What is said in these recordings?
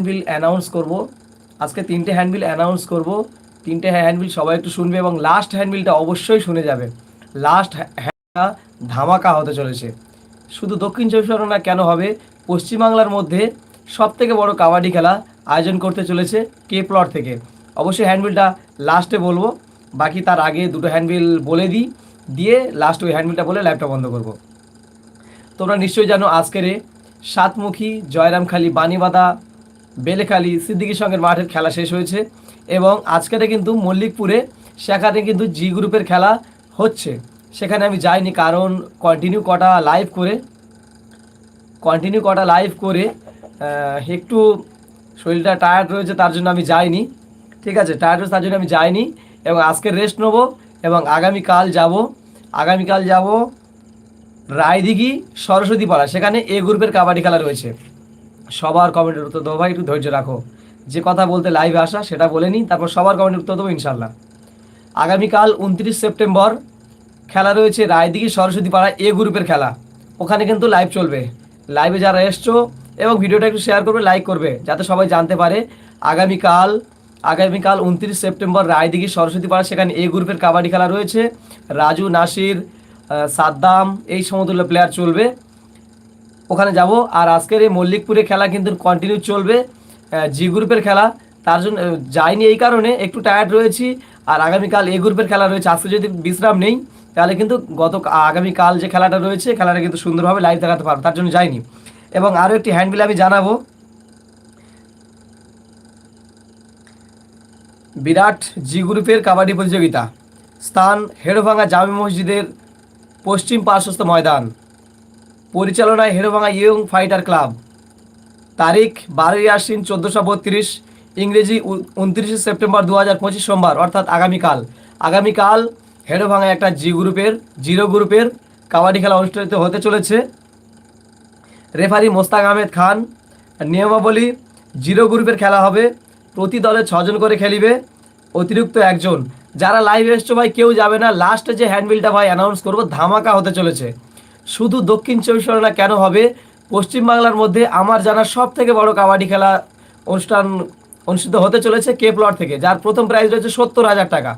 Handbill announce করব। আজকে তিনটে হ্যান্ডবিল অ্যানাউন্স করব। তিনটে হ্যান্ডবিল সবাই একটু শুনবে এবং লাস্ট হ্যান্ডবিলটা অবশ্যই শুনে যাবে। লাস্ট হ্যান্ডটা ধামাকা হতে চলেছে। শুধু দক্ষিণ চব্বিশ পরগনা কেন হবে? পশ্চিমবাংলার মধ্যে সব থেকে বড় কাবাডি খেলা আয়োজন করতে চলেছে কে প্লট থেকে। অবশ্যই হ্যান্ডবিলটা লাস্টে বলব। বাকি তার আগে দুটো হ্যান্ডবিল বলে দিই। দিয়ে লাস্ট ওই হ্যান্ডবিলটা বলে লাইভটা বন্ধ করব। তোমরা নিশ্চয়ই জানো আজকের সাতমুখী জয়রামখালী বাণীবাদা বেলেখালী সিদ্দিকী সঙ্গে মাঠের খেলা শেষ হয়েছে এবং আজকেরে কিন্তু মল্লিকপুরে, সেখানে কিন্তু জি গ্রুপের খেলা হচ্ছে। সেখানে আমি যাইনি কারণ কন্টিনিউ কটা লাইভ করে কন্টিনিউ কটা লাইভ করে একটু শরীরটা টায়ার্ড রয়েছে তার জন্য আমি যাইনি। ঠিক আছে টায়ার্ড রয়েছে তার জন্য আমি যাইনি এবং আজকে রেস্ট নেব এবং আগামীকাল যাব আগামীকাল যাব রায়দিঘি সরস্বতী পাড়া সেখানে এ গ্রুপের কাবাডি খেলা রয়েছে। সবার কমেন্টের উত্তর দেবো। ভাই, একটু ধৈর্য রাখো। যে কথা বলতে লাইভে আসা, সেটা বলে নিই তারপর সবার কমেন্টের উত্তর দেবো ইনশাল্লাহ আগামীকাল উনত্রিশ সেপ্টেম্বর খেলা রয়েছে রায়দিঘি সরস্বতী পাড়া এ গ্রুপের খেলা। ওখানে কিন্তু লাইভ চলবে। লাইভে যারা এসছো এবং ভিডিওটা একটু শেয়ার করবে লাইক করবে, যাতে সবাই জানতে পারে আগামীকাল আগামীকাল উনত্রিশ সেপ্টেম্বর রায়দিঘি সরস্বতী পাড়া সেখানে এ গ্রুপের কাবাডি খেলা রয়েছে। রাজু, নাসির সাদ্দাম, এই সমতুল্য প্লেয়ার চলবে। ওখানে যাব। আর আজকের এই মল্লিকপুরে খেলা কিন্তু কন্টিনিউ চলবে। জি গ্রুপের খেলা। তার জন্য যাইনি এই কারণে, একটু টায়ার্ড রয়েছি। আর আগামীকাল এ গ্রুপের খেলা রয়েছে। আজকে যদি বিশ্রাম নেই, তাহলে কিন্তু গত, আগামীকাল যে খেলাটা রয়েছে, খেলাটা কিন্তু সুন্দরভাবে লাইভ দেখাতে পারব। তার জন্য যাইনি। এবং আরও একটি হ্যান্ডবিল আমি জানাব। বিরাট জি গ্রুপের কাবাডি প্রতিযোগিতা। স্থান হেড়োভাঙা জামে মসজিদের পশ্চিম পার্শ্বস্থ ময়দান। পরিচালনায় হেরোভাঙা ইয়ং ফাইটার ক্লাব। তারিখ বারোই আশ্বিন চোদ্দোশো বত্রিশ, ইংরেজি উনত্রিশে সেপ্টেম্বর দু হাজার পঁচিশ সোমবার, অর্থাৎ আগামীকাল। আগামীকাল হেড়োভাঙায় একটা জি গ্রুপের, জিরো গ্রুপের কাবাডি খেলা অনুষ্ঠিত হতে চলেছে। রেফারি মোস্তাক আহমেদ খান, নিয়মাবলী জিরো গ্রুপের খেলা হবে, প্রতি দলে ছজন করে খেলিবে, অতিরিক্ত একজন। যারা লাইভ এসছো ভাই, কেউ যাবে না। লাস্টে যে হ্যান্ডবিলটা ভাই অ্যানাউন্স করব, ধামাকা হতে চলেছে। শুধু দক্ষিণ চব্বিশ পরগনা কেন হবে? পশ্চিমবাংলার মধ্যে আমার জানা সব থেকে বড় কাবাডি খেলা অনুষ্ঠান অনুষ্ঠিত হতে চলেছে কে প্লট থেকে, যার প্রথম প্রাইজ রয়েছে সত্তর হাজার টাকা।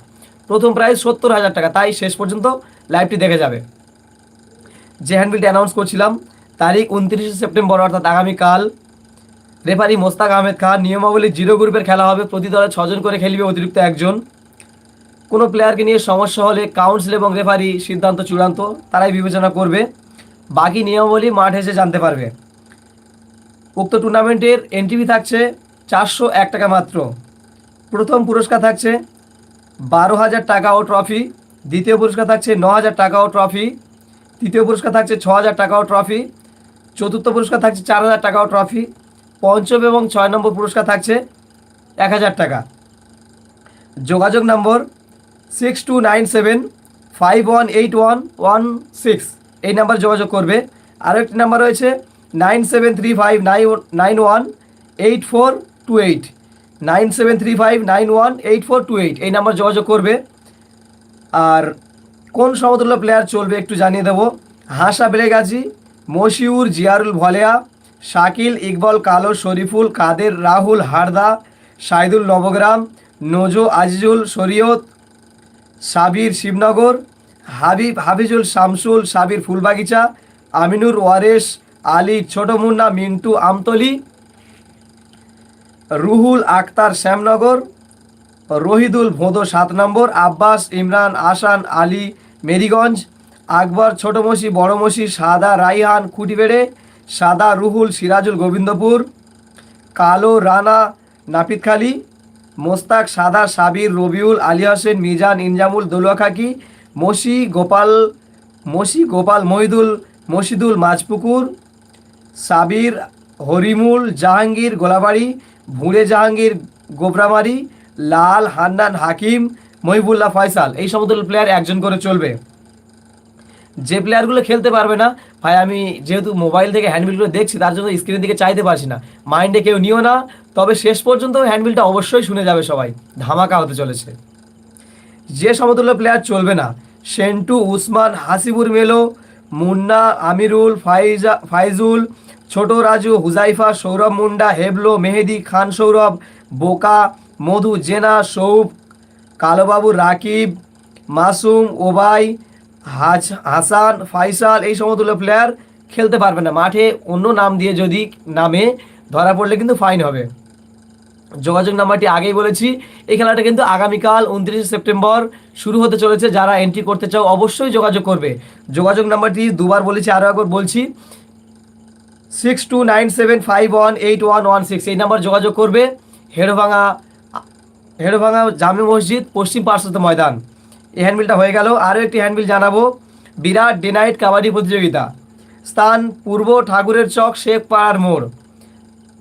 প্রথম প্রাইজ সত্তর হাজার টাকা, তাই শেষ পর্যন্ত লাইভটি দেখে যাবে। যে হ্যান্ডবিলটি অ্যানাউন্স করছিলাম, তারিখ উনত্রিশে সেপ্টেম্বর, অর্থাৎ আগামীকাল রেফারি মোস্তাক আহমেদ খান, নিয়মাবলী জিরো গ্রুপের খেলা হবে, প্রতি দলে ছজন করে খেলবে অতিরিক্ত একজন। কোনো প্লেয়ারকে নিয়ে সমস্যা হলে কাউন্সিল এবং রেফারি সিদ্ধান্ত চূড়ান্ত, তারাই বিবেচনা করবে। বাকি নিয়মাবলী মাঠে এসে জানতে পারবে। উক্ত টুর্নামেন্টের এন্ট্রি থাকছে চারশো এক টাকা মাত্র। প্রথম পুরস্কার থাকছে বারো হাজার টাকা ও ট্রফি দ্বিতীয় পুরস্কার থাকছে ন হাজার টাকা ও ট্রফি তৃতীয় পুরস্কার থাকছে ছ হাজার টাকা ও ট্রফি চতুর্থ পুরস্কার থাকছে চার হাজার টাকা ও ট্রফি পঞ্চম এবং ছয় নম্বর পুরস্কার থাকছে এক হাজার টাকা। যোগাযোগ number six two nine seven five one eight one one six এই নাম্বার যোগাযোগ করবে। আরও একটি নাম্বার রয়েছে nine seven three five nine nine one eight four two eight nine seven three five nine one eight four two eight এই number যোগাযোগ করবে। আর কোন সমতুল্য প্লেয়ার চলবে একটু জানিয়ে দেবো। হাসা বেলেগাজি, মশিউর, জিয়ারুল ভলেয়া, শাকিল ইকবল, কালো শরীফুল, কাদের, রাহুল হারদা, সাইদুল নবগ্রাম, নজো আজিজুল, শরীয়ত সাবির শিবনগর, হাবিব হাবিজুল শামসুল, সাবির ফুলবাগিচা, আমিনুর ওয়ারেস, আলী ছোট মুন্না মিন্টু আমতলি, রুহুল আক্তার শ্যামনগর, রহিদুল ভোঁদো সাত নম্বর, আব্বাস ইমরান আসান আলী মেরিগঞ্জ, আকবর ছোটমসি, বড়মসি, সাদা রাইহান খুঁটিবেড়ে, সাদা রুহুল সিরাজুল গোবিন্দপুর, কালো রানা নাপিতখালী মোস্তাক সাদা সাবির, রবিউল, আলী হোসেন, মিজান, ইনজামুল দলুয়াখাকি মসি গোপাল মসি গোপাল, মহিদুল মসিদুল মাঝপুকুর সাবির, হরিমুল, জাহাঙ্গীর, গোলাবাড়ি, ভুঁড়ে জাহাঙ্গীর, গোবরামারি, লাল, হান্নান, হাকিম, মহিবুল্লাহ ফয়সাল। এই সমতুল্য প্লেয়ার একজন করে চলবে। যে প্লেয়ারগুলো খেলতে পারবে না, ভাই, আমি যেহেতু মোবাইল থেকে হ্যান্ডবিলগুলো দেখছি, তার জন্য স্ক্রিনের দিকে চাইতে পারছি না। মাইন্ডে কেউ নিও না তবে শেষ পর্যন্ত হ্যান্ডবিলটা অবশ্যই শুনে যাবে সবাই। ধামাকা হতে চলেছে। যে সমতুল্য প্লেয়ার চলবে না, সেন্টু, উসমান, হাসিবুর মেলো, মুন্না, আমিরুল, ফাইজা, ফাইজুল, ছোট রাজু, হুজাইফা, সৌরভ মুন্ডা, হেবলো, মেহেদি, খান সৌরভ, বোকা, মধু, জেনা সৌব কালোবাবু, রাকিব, মাসুম, ওবাই, হাজ, হাসান, ফাইসাল এই সমতুল্য প্লেয়ার খেলতে পারবে না। মাঠে অন্য নাম দিয়ে যদি নামে, ধরা পড়লে কিন্তু ফাইন হবে। যোগাযোগ নাম্বারটি আগেই বলেছি। এই খেলাটা কিন্তু আগামীকাল উনত্রিশে সেপ্টেম্বর শুরু হতে চলেছে। যারা এন্ট্রি করতে চাও অবশ্যই যোগাযোগ করবে। যোগাযোগ নাম্বারটি দুবার বলেছি আরও একবার বলছি। Six two nine seven five one eight one one six এই নাম্বার যোগাযোগ করবে। হেড়ভাঙা হেড়ভাঙা জামে মসজিদ, পশ্চিম পার্শ্বত ময়দান। এই হ্যান্ডবিলটা হয়ে গেল। আরও একটি হ্যান্ডবিল জানাব। বিরাট ডে নাইট কাবাডি প্রতিযোগিতা। স্থান পূর্ব ঠাকুরের চক শেখ পাড়ার মোড়।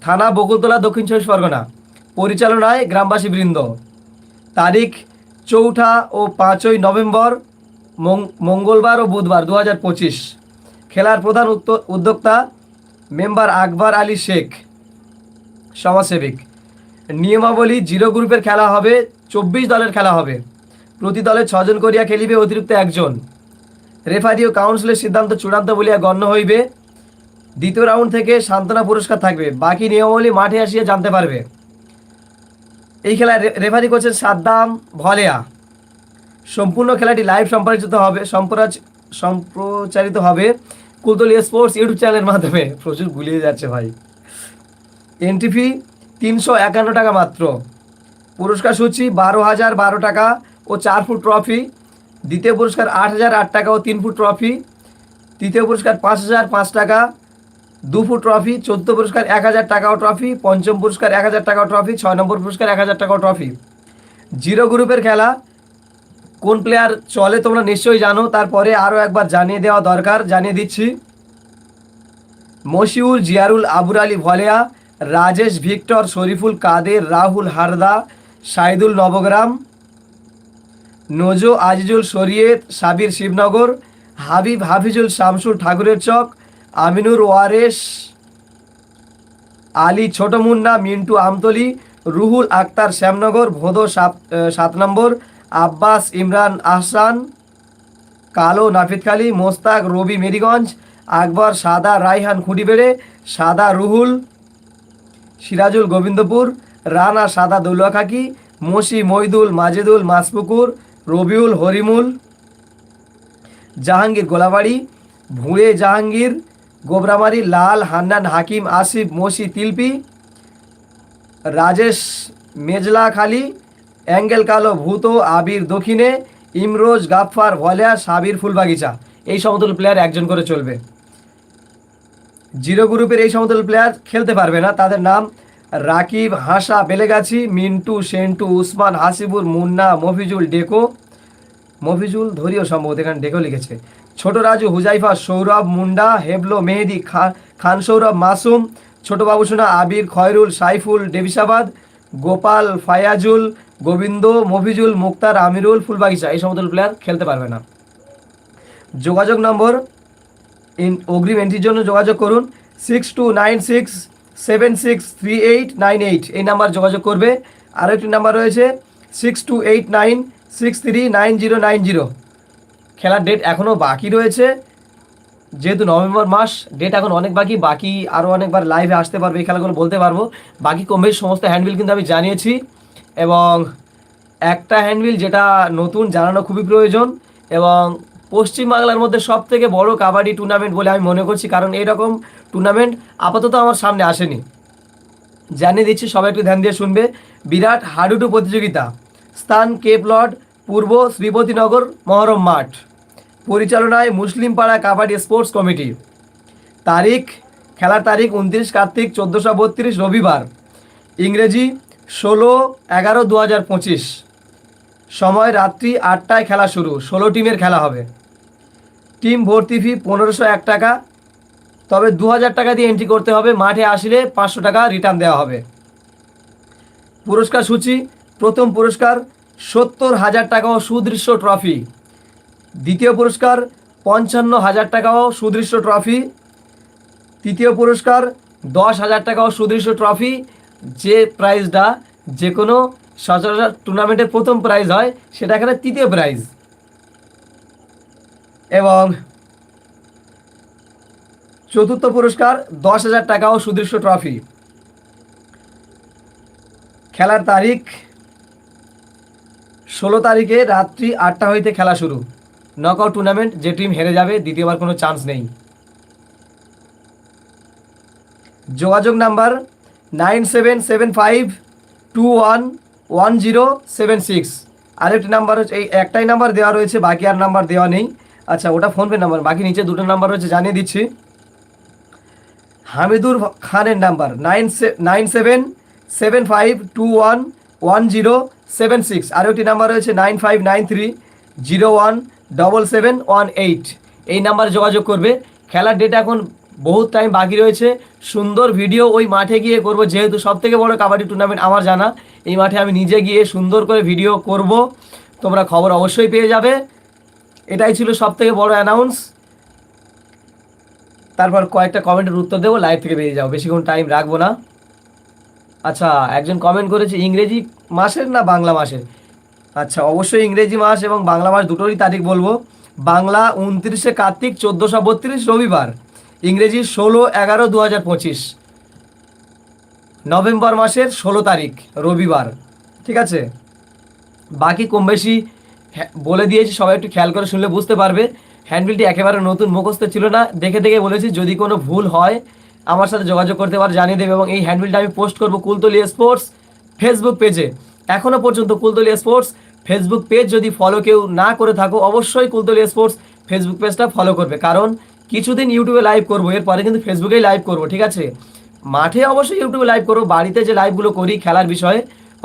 থানা বকুলতলা, দক্ষিণ চব্বিশ পরগনা। পরিচালনায় গ্রামবাসী বৃন্দ তারিখ চৌঠা ও পাঁচই নভেম্বর মঙ্গলবার ও বুধবার দু হাজার পঁচিশ। খেলার প্রধান উদ্যোক্তা মেম্বার আকবর আলী শেখ, সমাজসেবিক। নিয়মাবলী জিরো গ্রুপের খেলা হবে, চব্বিশ দলের খেলা হবে। প্রতি দলে ছজন করিয়া খেলিবে অতিরিক্ত একজন। রেফারি ও কাউন্সিলের সিদ্ধান্ত চূড়ান্ত বলিয়া গণ্য হইবে। দ্বিতীয় রাউন্ড থেকে সান্ত্বনা পুরস্কার থাকবে। বাকি নিয়মাবলী মাঠে আসিয়া জানতে পারবে। এই খেলায় রেফারি করছেন সাদ্দাম ভলেয়া। সম্পূর্ণ খেলাটি লাইভ সম্প্রচারিত হবে সম্প্রচার সম্প্রচারিত হবে কুলতলি স্পোর্টস ইউটিউব চ্যানেলের মাধ্যমে। প্রচুর গুলিয়ে যাচ্ছে ভাই। এন্ট্রি ফি তিনশো একান্ন টাকা মাত্র। পুরস্কার সূচি বারো হাজার বারো টাকা ও চার ফুট ট্রফি দ্বিতীয় পুরস্কার আট হাজার আট টাকা ও তিন ফুট ট্রফি তৃতীয় পুরস্কার পাঁচ হাজার পাঁচ টাকা। দু ফুট ট্রফি, চোদ্দ পুরস্কার, এক হাজার টাকা ও ট্রফি, পঞ্চম পুরস্কার, এক হাজার টাকা ও ট্রফি, ছয় নম্বর পুরস্কার, এক হাজার টাকা ও ট্রফি। জিরো গ্রুপের খেলা, কোন প্লেয়ার চলে তোমরা নিশ্চয়ই জানো, তারপরে আরও একবার জানিয়ে দেওয়া দরকার, জানিয়ে দিচ্ছি। মশিউর, জিয়ারুল, আবুর আলী ভলেয়া, রাজেশ, ভিক্টর, শরীফুল কাদের, রাহুল হারদা, সাইদুল নবগ্রাম, নজো, আজিজুল শরিয়েত, সাবির শিবনগর, হাবিব হাফিজুল শামসুল ঠাকুরের চক আমিনুর ওয়ারেশ, আলী ছোট মুন্না মিন্টু আমতলি, রুহুল আক্তার শ্যামনগর, ভোদো সাত সাত নম্বর, আব্বাস ইমরান আহসান, কালো নাফিদখালি মোস্তাক রবি মেরিগঞ্জ, আকবর, সাদা রাইহান খুঁটিবেড়ে, সাদা রুহুল, সিরাজুল গোবিন্দপুর, রানা সাদা দৌলখাকি, মসি মইদুল মাজেদুল মাসপুকুর, রবিউল হরিমুল, জাহাঙ্গীর গোলাবাড়ি, ভুঁড়ে জাহাঙ্গীর গোবরামারি লাল, হান্নান, হাকিম, আসিফ, মসি, তিলপি, রাজেশ, মেজলা খালি, অ্যাঙ্গেল কালো, ভূত, আবির দক্ষিণে, ইমরোজ, গাফফার ভলিয়া সাবির, ফুলবাগিচা। এই সমতল প্লেয়ার একজন করে চলবে। জিরো গ্রুপের এই সমতল প্লেয়ার খেলতে পারবে না। তাদের নাম রাকিব, হাসা, বেলেগাছি, মিন্টু, সেন্টু, উসমান, হাসিবুর, মুন্না, মফিজুল, ডেকো। মফিজুল ধরিও সম্ভবত, এখানে ডেকো লিখেছে। ছোট রাজু, হুজাইফা, সৌরভ, মুন্ডা, হেবলো, মেহেদি খান সৌরভ, মাসুম ছোট বাবুসোনা আবির, খয়রুল, সাইফুল ডেভিসাবাদ গোপাল, ফায়াজুল, গোবিন্দ, মফিজুল, মুক্তার, আমিরুল, ফুলবাগিচা, এই সমতুল প্লেয়ার খেলতে পারবে না। যোগাযোগ নম্বর ইন অগ্রিম এন্ট্রির জন্য যোগাযোগ করুন six two nine six seven six three eight nine eight এই নাম্বার যোগাযোগ করবে। আরও একটি নাম্বার রয়েছে six two eight nine six three nine zero nine zero খেলার ডেট এখনও বাকি রয়েছে। যেহেতু নভেম্বর মাস ডেট এখন অনেক বাকি বাকি আরও অনেকবার লাইভে আসতে পারবে, এই খেলাগুলো বলতে পারব। বাকি কম সমস্ত হ্যান্ডবিল কিন্তু আমি জানিয়েছি এবং একটা হ্যান্ডবিল যেটা নতুন জানানো খুবই প্রয়োজন এবং পশ্চিমবাংলার মধ্যে সব থেকে বড় কাবাডি টুর্নামেন্ট বলে আমি মনে করছি, কারণ এরকম টুর্নামেন্ট আপাতত আমার সামনে আসেনি। জানিয়ে দিচ্ছি, সবাই একটু ধ্যান দিয়ে শুনবে। বিরাট হাডুডু প্রতিযোগিতা, স্থান কেপ লর্ড, পূর্ব শ্রীপতিনগর, মহরম মাঠ। পরিচালনায় মুসলিম পাড়া কাবাডি স্পোর্টস কমিটি। তারিখ, খেলার তারিখ উনত্রিশ কার্তিক চোদ্দোশো বত্রিশ রবিবার। ইংরেজি ষোলো এগারো দু হাজার পঁচিশ। সময় রাত্রি আটটায় খেলা শুরু, ষোলো টিমের খেলা হবে। টিম ভর্তি ফি পনেরোশো এক টাকা। তবে দু হাজার টাকা দিয়ে এন্ট্রি করতে হবে, মাঠে আসলে পাঁচশো টাকা রিটার্ন দেওয়া হবে। পুরস্কার সূচি, প্রথম পুরস্কার সত্তর হাজার টাকা ও সুদৃশ্য ট্রফি দ্বিতীয় পুরস্কার পঞ্চান্ন হাজার টাকা ও সুদৃশ্য ট্রফি। তৃতীয় পুরস্কার দশ হাজার টাকা ও সুদৃশ্য ট্রফি। যে প্রাইজটা যে কোনো সচরাচর টুর্নামেন্টের প্রথম প্রাইজ হয়, সেটা এখানে তৃতীয় প্রাইজ। এবং চতুর্থ পুরস্কার দশ হাজার টাকা ও সুদৃশ্য ট্রফি। খেলার তারিখ ষোলো তারিখে রাত্রি আটটা হইতে খেলা শুরু। নকআউট টুর্নামেন্ট যে টিম হেরে যাবে, দ্বিতীয়বার কোনো চান্স নেই। যোগাযোগ number nine seven seven five two one one zero seven six আরেকটি নাম্বার হচ্ছে, এই একটাই নাম্বার দেওয়া রয়েছে, বাকি আর নাম্বার দেওয়া নেই। আচ্ছা ওটা ফোনপে নাম্বার বাকি নিচে দুটো নাম্বার রয়েছে, জানিয়ে দিচ্ছি। হামিদুর খানের number nine nine seven seven five two one one zero seven six আরও একটি নাম্বার রয়েছে nine five nine three zero one double seven one eight এই নাম্বারে যোগাযোগ করবে। খেলার ডেট এখন বহুত টাইম বাকি রয়েছে। সুন্দর ভিডিও ওই মাঠে গিয়ে করব। যেহেতু সব থেকে বড় কাবাডি টুর্নামেন্ট আমার জানা, এই মাঠে আমি নিজে গিয়ে সুন্দর করে ভিডিও করব। তোমরা খবর অবশ্যই পেয়ে যাবে। এটাই ছিল সব থেকে বড় অ্যানাউন্স তারপর কয়েকটা কমেন্টের উত্তর দেবো লাইভ থেকে বেরিয়ে যাও বেশিক্ষণ টাইম রাখব না। আচ্ছা একজন কমেন্ট করেছে, ইংরেজি মাসের না বাংলা মাসের? আচ্ছা অবশ্যই ইংরেজি মাস এবং বাংলা মাস দুটোরই তারিখ বলব। বাংলা উনত্রিশে কার্তিক, চোদ্দোশো বত্রিশ, রবিবার। ইংরেজি ষোলো এগারো দু হাজার পঁচিশ। নভেম্বর মাসের ষোলো তারিখ, রবিবার। ঠিক আছে? বাকি কম বেশি বলে দিয়েছি, সবাই একটু খেয়াল করে শুনলে বুঝতে পারবে। হ্যান্ডবিলটি একেবারে নতুন, মুখস্থ ছিল না। দেখে দেখে বলেছি, যদি কোনো ভুল হয়, আমার সাথে যোগাযোগ করতে পারে, জানিয়ে দেবে এবং এই হ্যান্ডবিলটা আমি পোস্ট করব কুলতলি স্পোর্টস ফেসবুক পেজে। এখনও পর্যন্ত কুলতলি স্পোর্টস ফেসবুক পেজ যদি ফলো কেউ না করে থাকো, অবশ্যই কুলতলি স্পোর্টস ফেসবুক পেজটা ফলো করবে। কারণ কিছুদিন ইউটিউবে লাইভ করব, এরপরে কিন্তু ফেসবুকেই লাইভ করব, ঠিক আছে? মাঠে অবশ্যই ইউটিউবে লাইভ করব, বাড়িতে যে লাইভগুলো করি, খেলার বিষয়ে,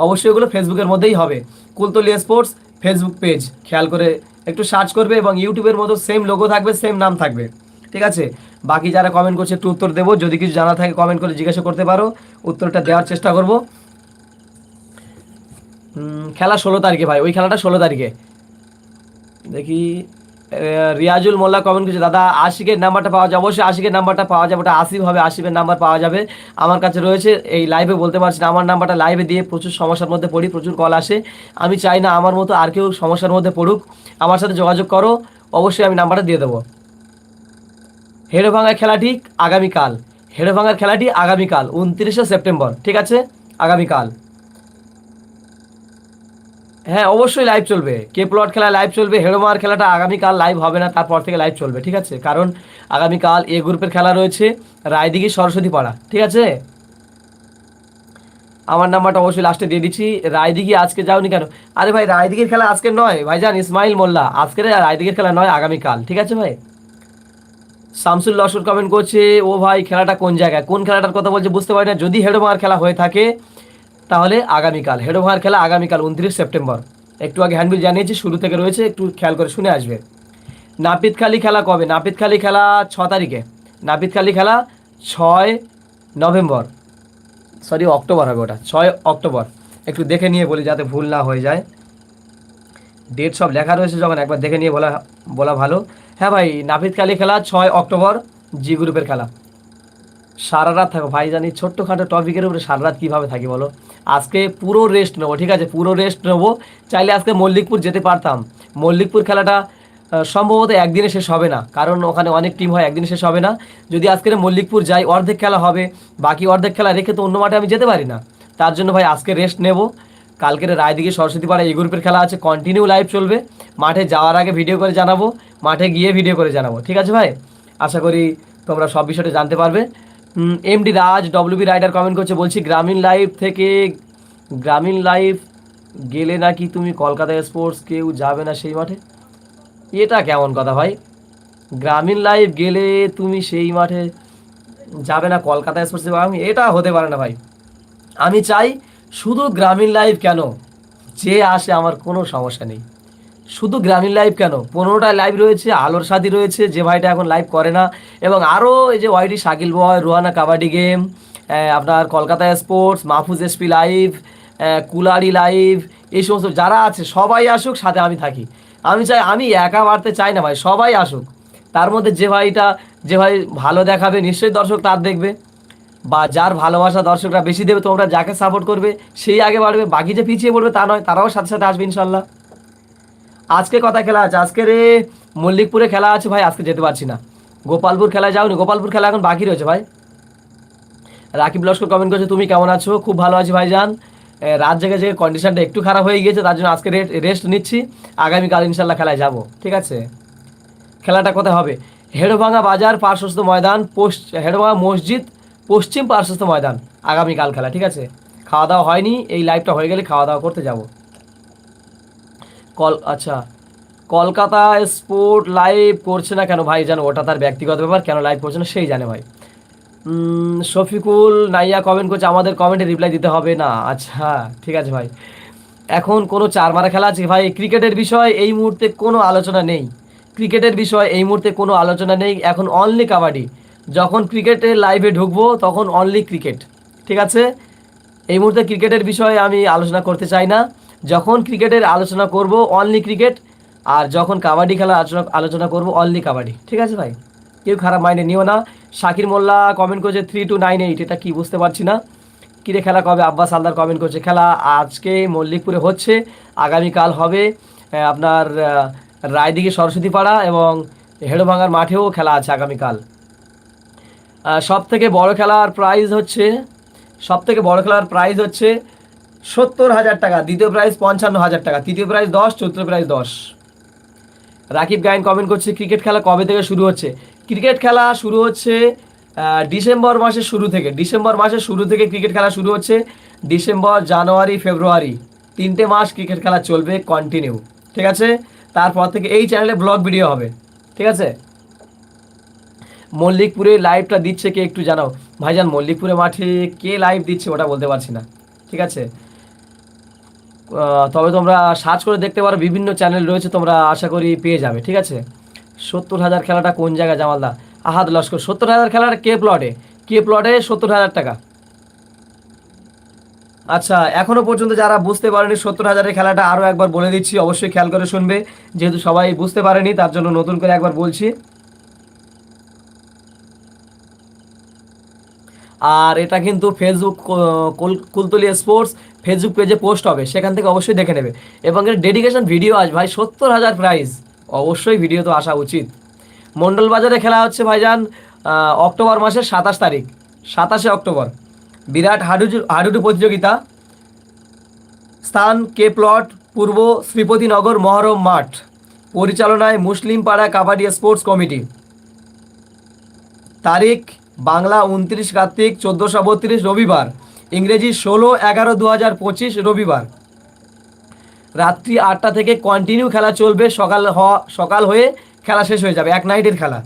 অবশ্যই ওগুলো ফেসবুকের মধ্যেই হবে। কুলতলি স্পোর্টস ফেসবুক পেজ, খেয়াল করে একটু সার্চ করবে এবং ইউটিউবের মতো সেম লোগো থাকবে সেম নাম থাকবে, ঠিক আছে? বাকি যারা কমেন্ট করছে একটু উত্তর দেবো, যদি কিছু জানা থাকে কমেন্ট করে জিজ্ঞাসা করতে পারো, উত্তরটা দেওয়ার চেষ্টা করব। খেলা ষোলো তারিখে ভাই, ওই খেলাটা ষোলো তারিখে। দেখি রিয়াজুল মোল্লা কমেন্ট করছে, দাদা, আশিকের নাম্বারটা পাওয়া যাবে। অবশ্যই আশিকের নাম্বারটা পাওয়া যাবে, ওটা আসিফ হবে আসিফের নাম্বার পাওয়া যাবে। আমার কাছে রয়েছে, এই লাইভে বলতে পারছি না, আমার নাম্বারটা লাইভে দিয়ে প্রচুর সমস্যার মধ্যে পড়ি, প্রচুর কল আসে। আমি চাই না আমার মতো আর কেউ সমস্যার মধ্যে পড়ুক। আমার সাথে যোগাযোগ করো, অবশ্যই আমি নাম্বারটা দিয়ে দেবো। হেড়ে ভাঙার খেলাটি আগামীকাল হেড়ে ভাঙার খেলাটি আগামীকাল, উনত্রিশে সেপ্টেম্বর, ঠিক আছে? আগামীকাল। হ্যাঁ অবশ্যই লাইভ চলবে। কে প্লট খেলা লাইভ চলবে। হেরোমার খেলাটা আগামীকাল লাইভ হবে না, তারপর থেকে লাইভ চলবে, ঠিক আছে? কারণ আগামীকাল এ গ্রুপের খেলা রয়েছে রায়দিঘি সরস্বতী পাড়া, ঠিক আছে? আমার নাম্বারটা অবশ্যই লাস্টে দিয়ে দিচ্ছি। রায়দিঘি আজকে যাওনি কেন? আরে ভাই, রায়দিঘির খেলা আজকে নয়। ভাইজান, ইসমাইল মোল্লা, আজকের রায়দিঘির খেলা নয়, আগামীকাল, ঠিক আছে ভাই? শামসুল লসুর কমেন্ট করছে, ও ভাই, খেলাটা কোন জায়গায়? কোন খেলাটার কথা বলছে বুঝতে পারি না। যদি হেডোমার খেলা হয়ে থাকে তাহলে আগামীকাল হেডোমার খেলা আগামীকাল উনত্রিশ সেপ্টেম্বর। একটু আগে হ্যান্ডবিল জানিয়েছি, শুরু থেকে রয়েছে, একটু খেয়াল করে শুনে আসবে। নাপিতখালি খেলা কবে? নাপিতখালি খেলা ছ তারিখে। নাপিতখালি খেলা ছয় নভেম্বর। সরি, অক্টোবর হবে ওটা, ছয় অক্টোবর। একটু দেখে নিয়ে বলি যাতে ভুল না হয়ে যায়। ডেট সব লেখা রয়েছে যখন, একবার দেখে নিয়ে বলা বলা ভালো। হ্যাঁ ভাই নাপিতকালি খেলা ছয় অক্টোবর, জি গ্রুপের খেলা। সারা রাত থাকো। ভাই জানি ছোট্টখাটো টপিকের উপরে সারা রাত কীভাবে থাকি বলো? আজকে পুরো রেস্ট নেব, ঠিক আছে? পুরো রেস্ট নেব। চাইলে আজকে মল্লিকপুর যেতে পারতাম। মল্লিকপুর খেলাটা সম্ভবত একদিনে শেষ হবে না। কারণ ওখানে অনেক টিম হয়, একদিনে শেষ হবে না। যদি আজকের মল্লিকপুর যাই, অর্ধেক খেলা হবে। বাকি অর্ধেক খেলা রেখে তো অন্য মাঠে আমি যেতে পারি না। তার জন্য ভাই আজকে রেস্ট নেব। কালকের রায়দিঘি সরস্বতী পাড়া এই গ্রুপের খেলা আছে কন্টিনিউ লাইভ চলবে। মাঠে যাওয়ার আগে ভিডিও করে জানাব, মাঠে গিয়ে ভিডিও করে জানাব। ঠিক আছে ভাই? আশা করি তোমরা সব বিষয়টা জানতে পারবে। MD Raj WB rider comment করছে, বলছি, গ্রামীণ লাইভ থেকে, গ্রামীণ লাইভ গেলে নাকি তুমি কলকাতা স্পোর্টস কেউ যাবে না সেই মাঠে? এটা কেমন কথা ভাই? গ্রামীণ লাইভ গেলে তুমি সেই মাঠে যাবে না কলকাতা স্পোর্টস আমি, এটা হতে পারে না ভাই। আমি চাই শুধু গ্রামীণ লাইভ কেন? যে আসে আমার কোনো সমস্যা নেই। শুধু গ্রামীণ লাইভ কেন? পনেরোটা লাইভ রয়েছে, আলোর সাথী রয়েছে, যে ভাইটা এখন লাইভ করে না। এবং আরও এই যে YD Shakil boy Ruhana kabaddi game আপনার Kolkata sports Mahfuz SP live কুলারি live এই সমস্ত যারা আছে, সবাই আসুক, সাথে আমি থাকি। আমি চাই, আমি একা বাড়তে চাই না ভাই, সবাই আসুক। তার মধ্যে যে ভাইটা, যে ভাই ভালো দেখাবে, নিশ্চয়ই দর্শক তার দেখবে। বা যার ভালোবাসা দর্শকরা বেশি দেবে, তোমরা যাকে সাপোর্ট করবে, সেই আগে বাড়বে, বাকি যে পিছিয়ে পড়বে তা নয়, তারাও সাথে সাথে আসবে ইনশাল্লাহ। আজকে কথা খেলা আছে। আজকের এ মল্লিকপুরে খেলা আছে ভাই আজকে যেতে পারছি না। গোপালপুর খেলায় যাওনি। গোপালপুর খেলা এখন বাকি রয়েছে ভাই। রাকিব লস্কর কমেন্ট করছে তুমি কেমন আছো? খুব ভালো আছি ভাইজান। এ, রাত জেগে জেগে কন্ডিশনটা একটু খারাপ হয়ে গিয়েছে তার জন্য আজকে রেস্ট নিচ্ছি। আগামীকাল ইনশাল্লাহ খেলায় যাব। ঠিক আছে? খেলাটা কোথায় হবে? হেড়োভাঙা বাজার পার্শ্বস্থ ময়দান পোস্ট হেড়োভাঙা মসজিদ পশ্চিম পার্শ্বস্থ ময়দান আগামীকাল খেলা। ঠিক আছে? খাওয়া দাওয়া হয়নি এই লাইভটা হয়ে গেলে খাওয়া দাওয়া করতে যাব। কল আচ্ছা। কলকাতা স্পোর্ট লাইভ করছে না কেন ভাই? জানো, ওটা তার ব্যক্তিগত ব্যাপার। কেন লাইভ করছে না সেই জানে ভাই। শফিকুল নাইয়া কমেন্ট করছে, আমাদের কমেন্টে রিপ্লাই দিতে হবে না। আচ্ছা ঠিক আছে ভাই। এখন কোনো চার মারা খেলা আছে ভাই? ক্রিকেটের বিষয় এই মুহূর্তে কোনো আলোচনা নেই। ক্রিকেটের বিষয় এই মুহূর্তে কোনো আলোচনা নেই। এখন অনলি কাবাডি। যখন ক্রিকেটের লাইভে ঢুকবো, তখন অনলি ক্রিকেট ঠিক আছে? এই মুহূর্তে ক্রিকেটের বিষয়ে আমি আলোচনা করতে চাই না। যখন ক্রিকেটের আলোচনা করব অনলি ক্রিকেট আর যখন কাবাডি খেলা আলোচনা আলোচনা করব অনলি কাবাডি। ঠিক আছে ভাই? কেউ খারাপ মাইন্ডে নিও না। শাকির মোল্লা কমেন্ট করছে থ্রি টু নাইন এইট এটা কি বুঝতে পারছি না? কিরে খেলা কবে? আব্বাস হালদার কমেন্ট করছে খেলা। আজকে মল্লিকপুরে হচ্ছে, আগামীকাল হবে আপনার রায়দিঘি সরস্বতী পাড়া এবং হেড়োভাঙার মাঠেও খেলা আছে আগামীকাল। সব থেকে বড় খেলার প্রাইজ হচ্ছে সব থেকে বড় খেলার প্রাইজ হচ্ছে সত্তর হাজার টাকা, দ্বিতীয় প্রাইজ পঞ্চান্ন হাজার টাকা, তৃতীয় প্রাইজ দশ, চতুর্থ প্রাইজ দশ। রাকিব গায়ন কমেন্ট করছে ক্রিকেট খেলা কবে থেকে শুরু হচ্ছে? ক্রিকেট খেলা শুরু হচ্ছে ডিসেম্বর মাসের শুরু থেকে। ডিসেম্বর মাসের শুরু থেকে ক্রিকেট খেলা শুরু হচ্ছে ডিসেম্বর, জানুয়ারি, ফেব্রুয়ারি। তিনটে মাস ক্রিকেট খেলা চলবে কন্টিনিউ ঠিক আছে? তারপর থেকে এই চ্যানেলে ব্লগ ভিডিও হবে। ঠিক আছে? মল্লিকপুরে লাইভটা দিচ্ছে কে একটু জানাও। ভাইজান, মল্লিকপুরে মাঠে কে লাইভ দিচ্ছে ওটা বলতে পারছি না। ঠিক আছে? তবে তোমরা সার্চ করে দেখতে পারো, বিভিন্ন চ্যানেল রয়েছে, তোমরা আশা করি পেয়ে যাবে, ঠিক আছে? সত্তর হাজার খেলাটা কোন জায়গায়, জামালদা? আহাদ লস্কর, সত্তর হাজার খেলাটা কে প্লটে কে প্লটে সত্তর হাজার টাকা। আচ্ছা এখনও পর্যন্ত যারা বুঝতে পারেনি সত্তর হাজারের খেলাটা আরও একবার বলে দিচ্ছি, অবশ্যই খেয়াল করে শুনবে। যেহেতু সবাই বুঝতে পারেনি, তার জন্য নতুন করে একবার বলছি। আর এটা কিন্তু ফেসবুক কুলতলি স্পোর্টস ফেসবুক পেজে পোস্ট হবে, সেখান থেকে অবশ্যই দেখে নেবে। এবং এর ডেডিকেশন ভিডিও আজ ভাই সত্তর হাজার প্রাইজ অবশ্যই ভিডিও তো আসা উচিত। মন্ডল বাজারে খেলা হচ্ছে ভাইজান অক্টোবর মাসের সাতাশ তারিখ, সাতাশে অক্টোবর। বিরাট হাডুজু হাডুডু প্রতিযোগিতা। স্থান, কে প্লট পূর্ব শ্রীপতিনগর, মহরম মাঠ। পরিচালনায় মুসলিম পাড়া কাবাডি স্পোর্টস কমিটি তারিখ, বাংলা উনত্রিশ কার্তিক, চোদ্দোশো বত্রিশ রবিবার। ইংরেজি ষোলো এগারো দু হাজার পঁচিশ রবিবার। রাত্রি আটটা থেকে কন্টিনিউ খেলা চলবে, সকাল হওয়া, সকাল হয়ে খেলা শেষ হয়ে যাবে, এক নাইটের খেলা।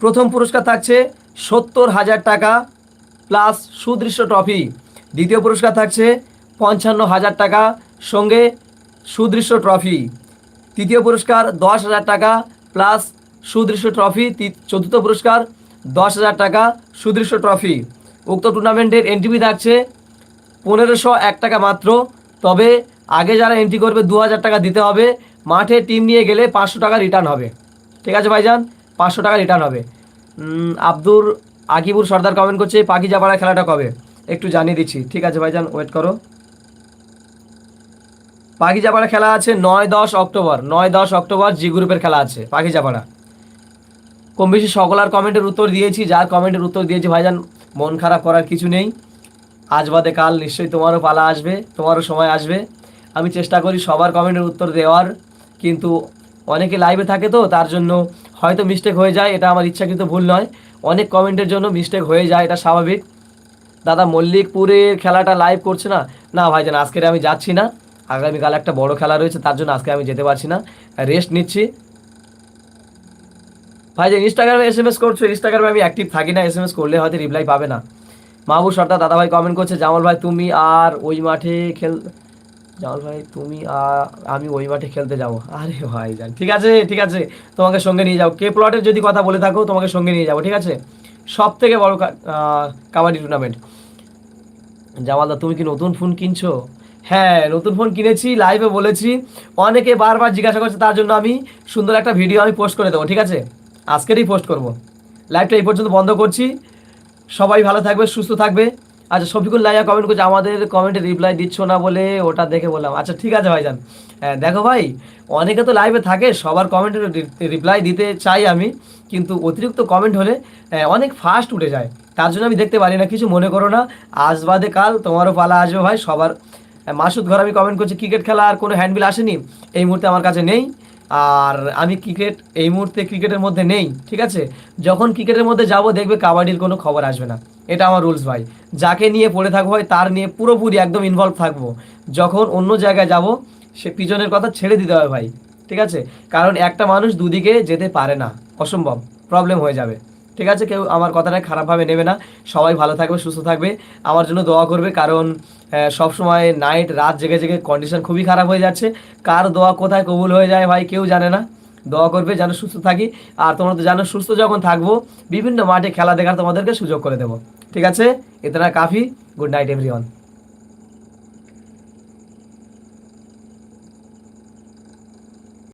প্রথম পুরস্কার থাকছে সত্তর হাজার টাকা প্লাস সুদৃশ্য ট্রফি দ্বিতীয় পুরস্কার থাকছে পঞ্চান্ন হাজার টাকা সঙ্গে সুদৃশ্য ট্রফি তৃতীয় পুরস্কার দশ হাজার টাকা প্লাস সুদৃশ্য ট্রফি চতুর্থ পুরস্কার দশ হাজার টাকা সুদৃশ্য ট্রফি উক্ত টুর্নামেন্টের এন্ট্রি থাকছে পনেরোশো এক টাকা মাত্র। তবে আগে যারা এন্ট্রি করবে দু হাজার টাকা দিতে হবে, মাঠে টিম নিয়ে গেলে পাঁচশো টাকা রিটার্ন হবে। ঠিক আছে ভাইজান? পাঁচশো টাকা রিটার্ন হবে। আব্দুর আকিবুর সর্দার কমেন্ট করছে পাখি জাপাড়া খেলাটা কবে? একটু জানিয়ে দিচ্ছি। ঠিক আছে ভাইজান ওয়েট করো। পাখি জাপাড়া খেলা আছে নয় দশ অক্টোবর। নয় দশ অক্টোবর জি গ্রুপের খেলা আছে পাখি জাপাড়া কম বেশি সকলার কমেন্টের উত্তর দিয়েছি, যার কমেন্টের উত্তর দিয়েছি ভাইজান মন খারাপ করার কিছু নেই। আজ বাদে কাল নিশ্চয়ই তোমারও পালা আসবে, তোমারও সময় আসবে। আমি চেষ্টা করি সবার কমেন্টের উত্তর দেওয়ার, কিন্তু অনেকে লাইভে থাকে তো, তার জন্য হয়তো মিস্টেক হয়ে যায়, এটা আমার ইচ্ছাকৃত ভুল নয়। অনেক কমেন্টের জন্য মিস্টেক হয়ে যায়, এটা স্বাভাবিক। দাদা মল্লিকপুরের খেলাটা লাইভ করছে না? না ভাইজান, আজকের আমি যাচ্ছি না। আগামীকাল একটা বড় খেলা রয়েছে, তার জন্য আজকে আমি যেতে পারছি না। রেস্ট নিচ্ছি। ভাই, যে ইনস্টাগ্রামে এস এম এস করছ ইনস্টাগ্রামে আমি অ্যাক্টিভ থাকি না এস এম এস করলে হয়তো রিপ্লাই পাবে না। মাহবুব সর্দার দাদা ভাই কমেন্ট করছে, জামাল ভাই, তুমি আর ওই মাঠে খেল জামাল ভাই, তুমি আর আমি ওই মাঠে খেলতে যাব। আরে ভাই যান, ঠিক আছে ঠিক আছে, তোমাকে সঙ্গে নিয়ে যাব। কে প্লটের যদি কথা বলে থাকো, তোমাকে সঙ্গে নিয়ে যাব, ঠিক আছে? সব থেকে বড় কাবাডি টুর্নামেন্ট জামালদা তুমি কি নতুন ফোন কিনছো? হ্যাঁ নতুন ফোন কিনেছি লাইভে বলেছি। অনেকে বারবার জিজ্ঞাসা করছে, তার জন্য আমি সুন্দর একটা ভিডিও আমি পোস্ট করে দেবো, ঠিক আছে? আজকেরই পোস্ট করব। লাইভটা এই পর্যন্ত বন্ধ করছি। সবাই ভালো থাকবে সুস্থ থাকবে। আচ্ছা শফিকুল লাইয়া কমেন্ট করছে আমাদের কমেন্টে রিপ্লাই দিচ্ছ না বলে ওটা দেখে বললাম। আচ্ছা ঠিক আছে ভাইজান। হ্যাঁ দেখো ভাই অনেকে তো লাইভে থাকে সবার কমেন্টে রিপ্লাই দিতে চাই আমি কিন্তু অতিরিক্ত কমেন্ট হলে আহ, অনেক ফাস্ট উঠে যায়। তার জন্য আমি দেখতে পারি না কিছু মনে করো না। আজ বাদে কাল তোমারও পালা আসবে ভাই সবার মাসুদ ঘর আমি কমেন্ট করছি ক্রিকেট খেলা আর কোনো হ্যান্ডবিল আসেনি? এই মুহূর্তে আমার কাছে নেই। আর আমি ক্রিকেট এই মুহূর্তে ক্রিকেটের মধ্যে নেই, ঠিক আছে? যখন ক্রিকেটের মধ্যে যাব, দেখবে কাবাডির কোনো খবর আসবে না। এটা আমার রুলস ভাই। যাকে নিয়ে পড়ে থাকব হয় তার নিয়ে পুরোপুরি একদম ইনভলভ থাকব। যখন অন্য জায়গায় যাব, সে পিছনের কথা ছেড়ে দিতে হবে ভাই, ঠিক আছে? কারণ একটা মানুষ দুদিকে যেতে পারে না। অসম্ভব। প্রবলেম হয়ে যাবে। ঠিক আছে, কেউ আমার কথাটা খারাপভাবে নেবে না। সবাই ভালো থাকবে, সুস্থ থাকবে। আমার জন্য দোয়া করবে, কারণ সব সবসময় নাইট রাত জেগে জেগে কন্ডিশন খুবই খারাপ হয়ে যাচ্ছে। কার দোয়া কোথায় কবুল হয়ে যায় ভাই, কেউ জানে না। দোয়া করবে যেন সুস্থ থাকি। আর তোমরা তো জানো, সুস্থ যখন থাকব, বিভিন্ন মাঠে খেলা দেখার তোমাদেরকে সুযোগ করে দেবো। ঠিক আছে? এতটা কাফি। Good night everyone